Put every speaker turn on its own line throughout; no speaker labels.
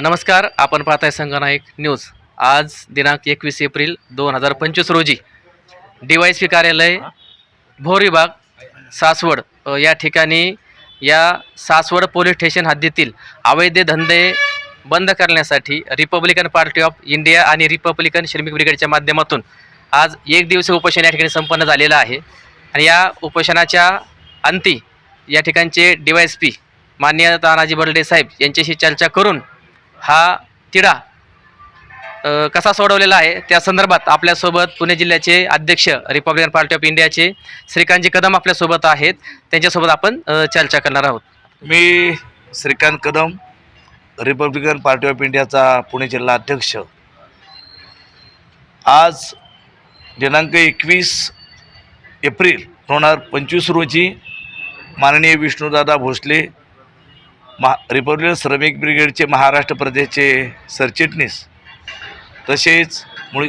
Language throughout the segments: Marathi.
नमस्कार आपण पाहताय संगनायक न्यूज. आज दिनांक एकवीस एप्रिल दोन हजार पंचवीस रोजी डी वाय सी कार्यालय भोर विभाग सासवड या ठिकाणी या सासवड पोलीस स्टेशन हद्दीतील अवैध धंदे बंद करण्यासाठी रिपब्लिकन पार्टी ऑफ इंडिया आणि रिपब्लिकन श्रमिक ब्रिगेडच्या माध्यमातून आज एक दिवसीय उपोषण या ठिकाणी संपन्न झालेलं आहे. आणि या उपोषणाच्या अंती या ठिकाणचे डी वाय एस पी मान्य तानाजी बर्डे साहेब यांच्याशी चर्चा करून हा तिढा कसा सोडवलेला आहे? त्या संदर्भात आपल्यासोबत पुणे जिल्ह्याचे अध्यक्ष रिपब्लिकन पार्टी ऑफ इंडियाचे श्रीकांतजी कदम आपल्यासोबत आहेत. त्यांच्यासोबत आपण चर्चा करणार आहोत.
मी Shrikant Kadam Republican party of इंडियाचा पुणे जिल्हा अध्यक्ष. आज दिनांक एकवीस एप्रिल दोन हजार पंचवीस रोजी माननीय विष्णूदादा भोसले महा रिपब्लिकन श्रमिक ब्रिगेडचे महाराष्ट्र प्रदेशचे सरचिटणीस. तसेच मुळी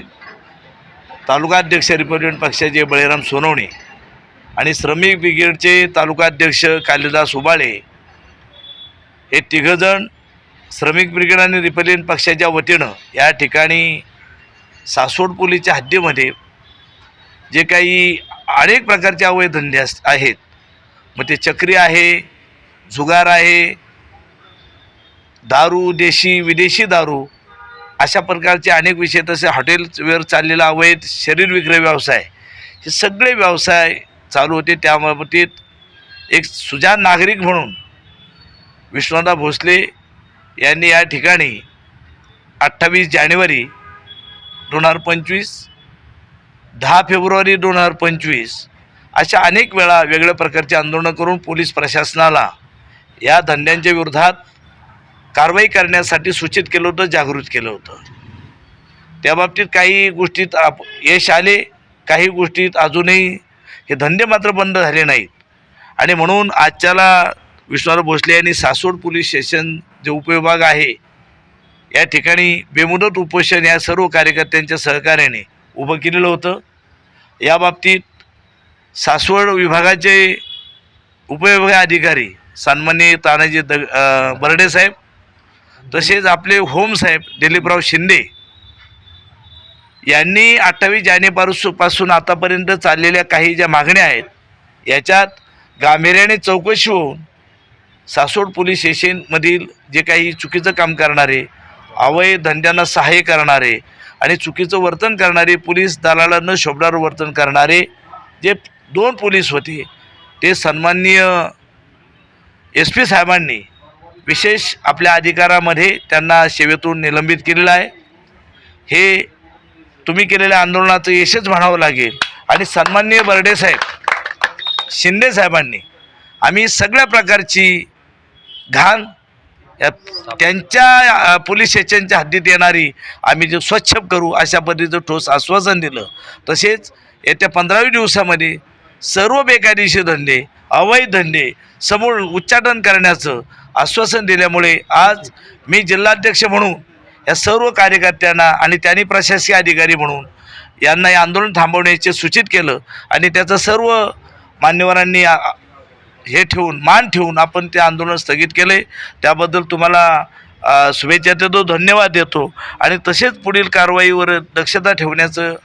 तालुकाध्यक्ष रिपब्लिकन पक्षाचे बळीराम सोनवणे आणि श्रमिक ब्रिगेडचे तालुकाध्यक्ष कालिदास उबाळे हे तिघंजण श्रमिक ब्रिगेड आणि रिपब्लिकन पक्षाच्या वतीनं या ठिकाणी सासवड पोलीसच्या हद्दीमध्ये जे काही अनेक प्रकारचे अवैध धंदे अस आहेत. मग ते चक्री आहे जुगार आहे दारू देशी विदेशी दारू अशा प्रकारचे अनेक विषय तसे हॉटेलवर चाललेला अवैध शरीर विक्रय व्यवसाय हे सगळे व्यवसाय चालू होते. त्याबाबतीत एक सुजान नागरिक म्हणून विश्वनाथ भोसले यांनी या ठिकाणी अठ्ठावीस जानेवारी दोन हजार पंचवीस दहा फेब्रुवारी दोन हजार पंचवीस अशा अनेक वेळा वेगळ्या प्रकारची आंदोलनं करून पोलीस प्रशासनाला या धंद्यांच्या विरोधात कारवाई करण्यासाठी सूचित केलं होतं जागृत केलं होतं. त्या बाबतीत काही गोष्टीत आप यश आले काही गोष्टीत अजूनही हे धंदे मात्र बंद झाले नाहीत. आणि म्हणून आजच्याला विश्वनाथ भोसले यांनी सासवड पोलीस स्टेशन जे उपविभाग आहे या ठिकाणी बेमुदत उपोषण या सर्व कार्यकर्त्यांच्या सहकार्याने उभं केलेलं होतं. याबाबतीत सासवड विभागाचे उपविभाग अधिकारी सन्मान्य तानाजी द अं, बर्डे साहेब तसेच आपले होम साहेब दिलीपराव शिंदे यांनी अठ्ठावीस जानेपासून पासून आतापर्यंत चाललेल्या काही ज्या मागण्या आहेत याच्यात गांभीर्याने चौकशी होऊन सासवड पोलीस स्टेशनमधील जे काही चुकीचं काम करणारे अवैध धंद्यांना सहाय्य करणारे आणि चुकीचं वर्तन करणारे पोलीस दलाला न वर्तन करणारे जे दोन पोलीस होते ते सन्माननीय एस पी साहेबांनी विशेष आपल्या अधिकारामध्ये त्यांना सेवेतून निलंबित केलेलं आहे. हे तुम्ही केलेल्या आंदोलनाचं यशच म्हणावं लागेल. आणि सन्माननीय बर्डे साहेब शिंदे साहेबांनी आम्ही सगळ्या प्रकारची घाण या त्यांच्या पोलीस स्टेशनच्या हद्दीत येणारी आम्ही जे स्वच्छ करू अशा पद्धतीचं ठोस आश्वासन दिलं. तसेच येत्या पंधरावी दिवसामध्ये सर्व बेकायदेशीर धंदे अवैध धंदे समूळ उच्चाटन करण्याचं आश्वासन दिल्यामुळे आज मी जिल्हाध्यक्ष म्हणून या सर्व कार्यकर्त्यांना आणि त्यांनी प्रशासकीय अधिकारी म्हणून यांना हे आंदोलन थांबवण्याचे सूचित केलं आणि त्याचं सर्व मान्यवरांनी हे ठेवून मान ठेवून आपण ते आंदोलन स्थगित केले. त्याबद्दल तुम्हाला शुभेच्छा देतो धन्यवाद देतो. आणि तसेच पुढील कारवाईवर दक्षता ठेवण्याचं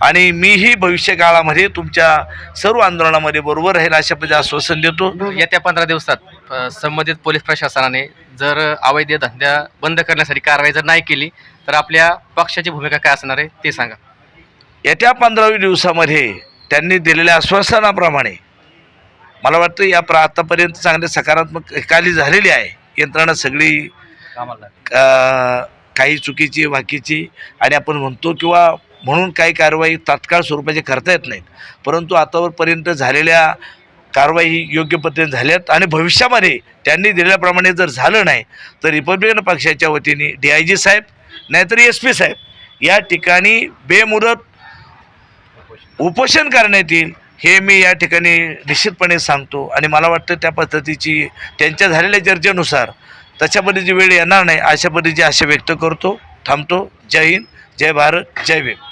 आणि मीही भविष्य काळामध्ये तुमच्या सर्व आंदोलनामध्ये बरोबर राहील अशा पद्धतीचे आश्वासन देतो.
येत्या पंधरा दिवसात अ, संबंधित पोलीस प्रशासनाने जर अवैध धंद्या बंद करण्यासाठी कारवाई जर नाही केली तर आपल्या पक्षाची भूमिका काय असणार आहे ते सांगा.
येत्या पंधरावी दिवसामध्ये त्यांनी दिलेल्या आश्वासनाप्रमाणे मला वाटतं या प्र आतापर्यंत चांगले सकारात्मक निकाली झालेली आहे. यंत्रणा सगळी अ, काही चुकीची बाकीची आणि आपण म्हणतो किंवा म्हणून काही कारवाई तात्काळ स्वरूपाची करता येत नाहीत. परंतु आतावरपर्यंत झालेल्या कारवाई योग्य पद्धतीने झाल्यात आणि भविष्यामध्ये त्यांनी दिलेल्याप्रमाणे जर झालं नाही तर रिपब्लिकन पक्षाच्या वतीने डी आय जी साहेब नाहीतर एस पी साहेब या ठिकाणी बेमुदत उपोषण करण्यात येईल हे मी या ठिकाणी निश्चितपणे सांगतो. आणि मला वाटतं त्या पद्धतीची त्यांच्या झालेल्या चर्चेनुसार तशा पद्धतीची वेळ येणार नाही अशा पद्धतीची आशा व्यक्त करतो. थांबतो. जय हिंद. जय भारत. जय भीम